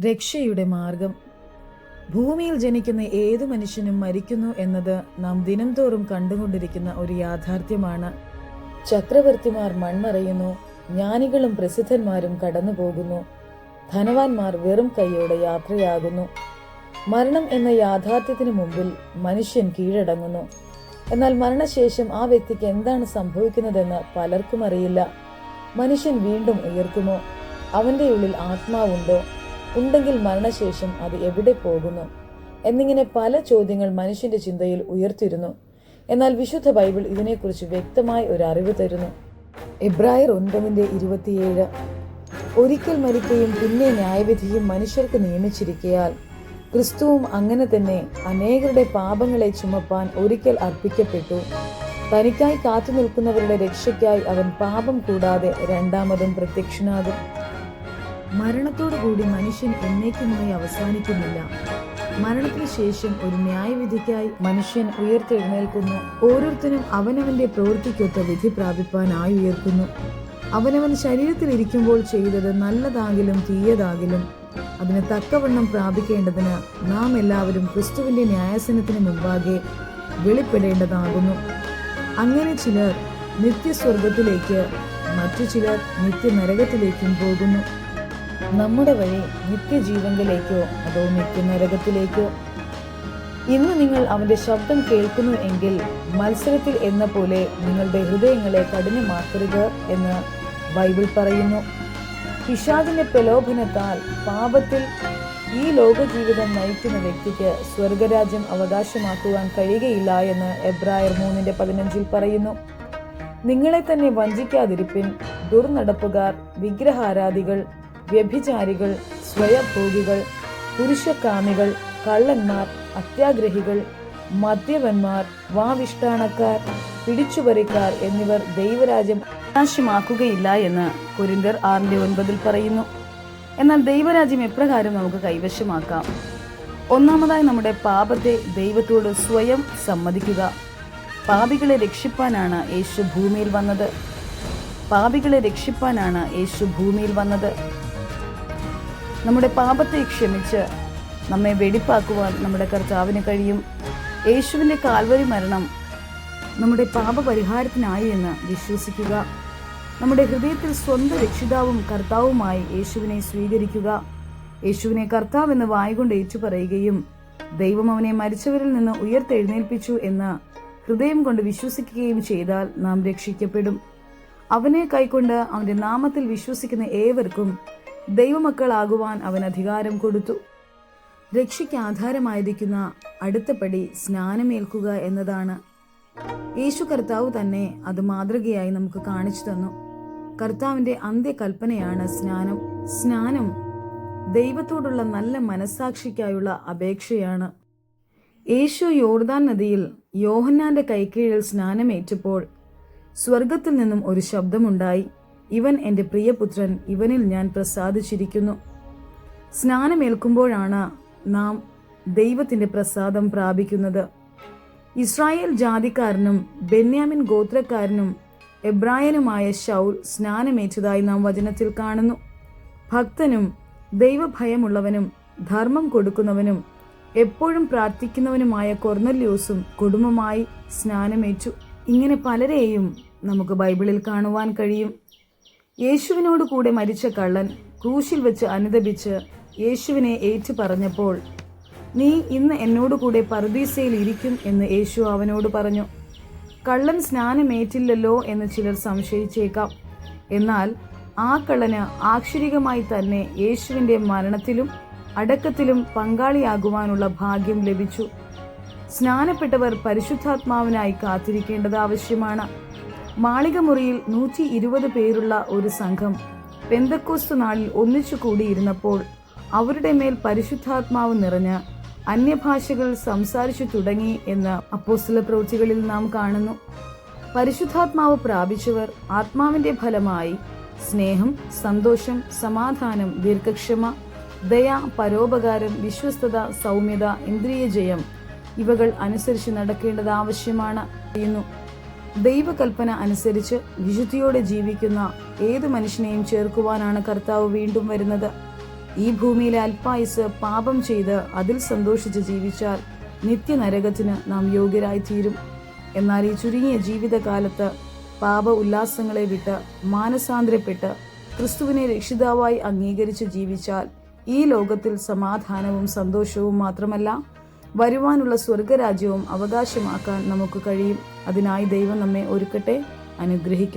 രക്ഷയുടെ മാർഗം. ഭൂമിയിൽ ജനിക്കുന്ന ഏതു മനുഷ്യനും മരിക്കുന്നു എന്നത് നാം ദിനംതോറും കണ്ടുകൊണ്ടിരിക്കുന്ന ഒരു യാഥാർത്ഥ്യമാണ്. ചക്രവർത്തിമാർ മൺമറയുന്നു ജ്ഞാനികളും പ്രസിദ്ധന്മാരും കടന്നു പോകുന്നു ധനവാന്മാർ വെറും കൈയോടെ യാത്രയാകുന്നു. മരണം എന്ന യാഥാർത്ഥ്യത്തിന് മുമ്പിൽ മനുഷ്യൻ കീഴടങ്ങുന്നു. എന്നാൽ മരണശേഷം ആ വ്യക്തിക്ക് എന്താണ് സംഭവിക്കുന്നതെന്ന് പലർക്കും അറിയില്ല. മനുഷ്യൻ വീണ്ടും ഉയർക്കുമോ? അവന്റെ ഉള്ളിൽ ആത്മാവുണ്ടോ? ഉണ്ടെങ്കിൽ മരണശേഷം അത് എവിടെ പോകുന്നു? എന്നിങ്ങനെ പല ചോദ്യങ്ങൾ മനുഷ്യന്റെ ചിന്തയിൽ ഉയർത്തിരുന്നു എന്നാൽ വിശുദ്ധ ബൈബിൾ ഇതിനെക്കുറിച്ച് വ്യക്തമായ ഒരു അറിവ് തരുന്നു. എബ്രായർ ഒൻപതിന്റെ ഇരുപത്തിയേഴ്. ഒരിക്കൽ മരിക്കുകയും പിന്നെ ന്യായവിധിയും മനുഷ്യർക്ക് നിയമിച്ചിരിക്കയാൽ ക്രിസ്തുവും അങ്ങനെ തന്നെ അനേകരുടെ പാപങ്ങളെ ചുമപ്പാൻ ഒരിക്കൽ അർപ്പിക്കപ്പെട്ടു. തനിക്കായി കാത്തു നിൽക്കുന്നവരുടെ രക്ഷയ്ക്കായി അവൻ പാപം കൂടാതെ രണ്ടാമതും പ്രത്യക്ഷനാകും. മരണത്തോടുകൂടി മനുഷ്യൻ എന്നേക്കുമായി അവസാനിക്കുന്നില്ല. മരണത്തിന് ശേഷം ഒരു ന്യായവിധിക്കായി മനുഷ്യൻ ഉയർത്തെഴുന്നേൽക്കുന്നു. ഓരോരുത്തരും അവനവന്റെ പ്രവൃത്തിക്കൊത്ത വിധി പ്രാപിപ്പാനായി ഉയർക്കുന്നു. അവനവൻ ശരീരത്തിൽ ഇരിക്കുമ്പോൾ ചെയ്തത് നല്ലതാകിലും തീയതാകിലും അതിന് തക്കവണ്ണം പ്രാപിക്കേണ്ടതിന് നാം എല്ലാവരും ക്രിസ്തുവിന്റെ ന്യായസനത്തിന് മുമ്പാകെ വെളിപ്പെടേണ്ടതാകുന്നു. അങ്ങനെ ചിലർ നിത്യസ്വർഗത്തിലേക്ക് മറ്റു ചിലർ നിത്യനരകത്തിലേക്കും പോകുന്നു. നമ്മുടെ വഴി നിത്യജീവങ്കിലേക്കോ അതോ നിത്യനരകത്തിലേക്കോ? ഇന്ന് നിങ്ങൾ അവന്റെ ശബ്ദം കേൾക്കുന്നു എങ്കിൽ മത്സരത്തിൽ എന്ന പോലെ നിങ്ങളുടെ ഹൃദയങ്ങളെ കഠിനമാക്കരുത് എന്ന് ബൈബിൾ പറയുന്നു. പിശാദിന്റെ പ്രലോഭനത്താൽ പാപത്തിൽ ഈ ലോകജീവിതം നയിക്കുന്ന വ്യക്തിക്ക് സ്വർഗരാജ്യം അവകാശമാക്കുവാൻ കഴിയുകയില്ല എന്ന് എബ്രായർ മൂന്നിന്റെ പതിനഞ്ചിൽ പറയുന്നു. നിങ്ങളെ തന്നെ വഞ്ചിക്കാതിരിപ്പിൻ ദുർനടപ്പുകാർ വിഗ്രഹാരാധികൾ വ്യഭിചാരികൾ സ്വയഭോഗികൾ പുരുഷകാമികൾ കള്ളന്മാർ അത്യാഗ്രഹികൾ മദ്യപന്മാർ വാവിഷ്ടാണക്കാർ പിടിച്ചുപറിക്കാർ എന്നിവർ ദൈവരാജ്യം നാശമാക്കുകയില്ല എന്ന് കുരിന്തർ ആറിന്റെ ഒൻപതിൽ പറയുന്നു. എന്നാൽ ദൈവരാജ്യം എപ്രകാരം നമുക്ക് കൈവശമാക്കാം? ഒന്നാമതായി നമ്മുടെ പാപത്തെ ദൈവത്തോട് സ്വയം സമ്മതിക്കുക. പാപികളെ രക്ഷിപ്പാനാണ് യേശു ഭൂമിയിൽ വന്നത്. പാപികളെ രക്ഷിപ്പാനാണ് യേശു ഭൂമിയിൽ വന്നത്. നമ്മുടെ പാപത്തെ ക്ഷമിച്ച് നമ്മെ വെടിപ്പാക്കുവാൻ നമ്മുടെ കർത്താവിന് കഴിയും. യേശുവിന്റെ കാൽവരി മരണം നമ്മുടെ പാപപരിഹാരത്തിനായി എന്ന് വിശ്വസിക്കുക. നമ്മുടെ ഹൃദയത്തിൽ സ്വന്തം രക്ഷിതാവും കർത്താവുമായി യേശുവിനെ സ്വീകരിക്കുക. യേശുവിനെ കർത്താവ് എന്ന് വായികൊണ്ട് ഏറ്റുപറയുകയും ദൈവം അവനെ മരിച്ചവരിൽ നിന്ന് ഉയർത്തെഴുന്നേൽപ്പിച്ചു എന്ന് ഹൃദയം കൊണ്ട് വിശ്വസിക്കുകയും ചെയ്താൽ നാം രക്ഷിക്കപ്പെടും. അവനെ കൈക്കൊണ്ട് അവന്റെ നാമത്തിൽ വിശ്വസിക്കുന്ന ഏവർക്കും ദൈവമക്കളാകുവാൻ അവൻ അധികാരം കൊടുത്തു. രക്ഷയ്ക്ക് ആധാരമായിരിക്കുന്ന അടുത്ത പടി സ്നാനമേൽക്കുക എന്നതാണ്. യേശു കർത്താവ് തന്നെ അത് മാതൃകയായി നമുക്ക് കാണിച്ചു തന്നു. കർത്താവിന്റെ അന്ത്യകൽപ്പനയാണ് സ്നാനം. സ്നാനം ദൈവത്തോടുള്ള നല്ല മനസ്സാക്ഷിക്കായുള്ള അപേക്ഷയാണ്. യേശു യോർദാൻ നദിയിൽ യോഹന്നാന്റെ കൈക്കീഴിൽ സ്നാനമേറ്റപ്പോൾ സ്വർഗത്തിൽ നിന്നും ഒരു ശബ്ദമുണ്ടായി. ഇവൻ എന്റെ പ്രിയപുത്രൻ ഇവനിൽ ഞാൻ പ്രസാദിച്ചിരിക്കുന്നു. സ്നാനമേൽക്കുമ്പോഴാണ് നാം ദൈവത്തിന്റെ പ്രസാദം പ്രാപിക്കുന്നത്. ഇസ്രായേൽ ജാതിക്കാരനും ബെന്യാമിൻ ഗോത്രക്കാരനും എബ്രായനുമായ ഷൗൽ സ്നാനമേറ്റതായി നാം വചനത്തിൽ കാണുന്നു. ഭക്തനും ദൈവഭയമുള്ളവനും ധർമ്മം കൊടുക്കുന്നവനും എപ്പോഴും പ്രാർത്ഥിക്കുന്നവനുമായ കൊർന്നല്യൂസും കുടുംബമായി സ്നാനമേറ്റു. ഇങ്ങനെ പലരെയും നമുക്ക് ബൈബിളിൽ കാണുവാൻ കഴിയും. യേശുവിനോട് കൂടെ മരിച്ച കള്ളൻ ക്രൂശിൽ വെച്ച് അനുദപിച്ച് യേശുവിനെ ഏറ്റു പറഞ്ഞപ്പോൾ നീ ഇന്ന് എന്നോട് കൂടെ പർദീസയിൽ ഇരിക്കും എന്ന് യേശു അവനോട് പറഞ്ഞു. കള്ളൻ സ്നാനമേറ്റില്ലല്ലോ എന്ന് ചിലർ സംശയിച്ചേക്കാം. എന്നാൽ ആ കള്ളന് ആക്ഷരികമായി തന്നെ യേശുവിന്റെ മരണത്തിലും അടക്കത്തിലും പങ്കാളിയാകുവാനുള്ള ഭാഗ്യം ലഭിച്ചു. സ്നാനപ്പെട്ടവർ പരിശുദ്ധാത്മാവിനായി കാത്തിരിക്കേണ്ടത് ആവശ്യമാണ്. മാളികമുറിയിൽ നൂറ്റി ഇരുപത് പേരുള്ള ഒരു സംഘം പെന്തക്കോസ്തു നാളിൽ ഒന്നിച്ചു കൂടിയിരുന്നപ്പോൾ അവരുടെ മേൽ പരിശുദ്ധാത്മാവ് നിറഞ്ഞ് അന്യഭാഷകൾ സംസാരിച്ചു തുടങ്ങി എന്ന് അപ്പോസ്തല പ്രവൃത്തികളിൽ നാം കാണുന്നു. പരിശുദ്ധാത്മാവ് പ്രാപിച്ചവർ ആത്മാവിന്റെ ഫലമായി സ്നേഹം സന്തോഷം സമാധാനം ദീർഘക്ഷമ ദയ പരോപകാരം വിശ്വസ്തത സൗമ്യത ഇന്ദ്രിയ ജയം ഇവകൾ അനുസരിച്ച് നടക്കേണ്ടത് ആവശ്യമാണ്. ചെയ്യുന്നു ദൈവകൽപ്പന അനുസരിച്ച് വിശുദ്ധിയോടെ ജീവിക്കുന്ന ഏത് മനുഷ്യനെയും ചേർക്കുവാനാണ് കർത്താവ് വീണ്ടും വരുന്നത്. ഈ ഭൂമിയിലെ അൽപ്പായുസ് പാപം ചെയ്ത് അതിൽ സന്തോഷിച്ച് ജീവിച്ചാൽ നിത്യനരകത്തിന് നാം യോഗ്യരായി തീരും എന്നാൽ ഈ ചുരുങ്ങിയ ജീവിതകാലത്ത് പാപ ഉല്ലാസങ്ങളെ വിട്ട് മാനസാന്തരപ്പെട്ട് ക്രിസ്തുവിനെ രക്ഷിതാവായി അംഗീകരിച്ച് ജീവിച്ചാൽ ഈ ലോകത്തിൽ സമാധാനവും സന്തോഷവും മാത്രമല്ല വരുവാനുള്ള സ്വർഗരാജ്യവും അവകാശമാക്കാൻ നമുക്ക് കഴിയും. അതിനായി ദൈവം നമ്മെ ഒരുക്കട്ടെ അനുഗ്രഹിക്കട്ടെ.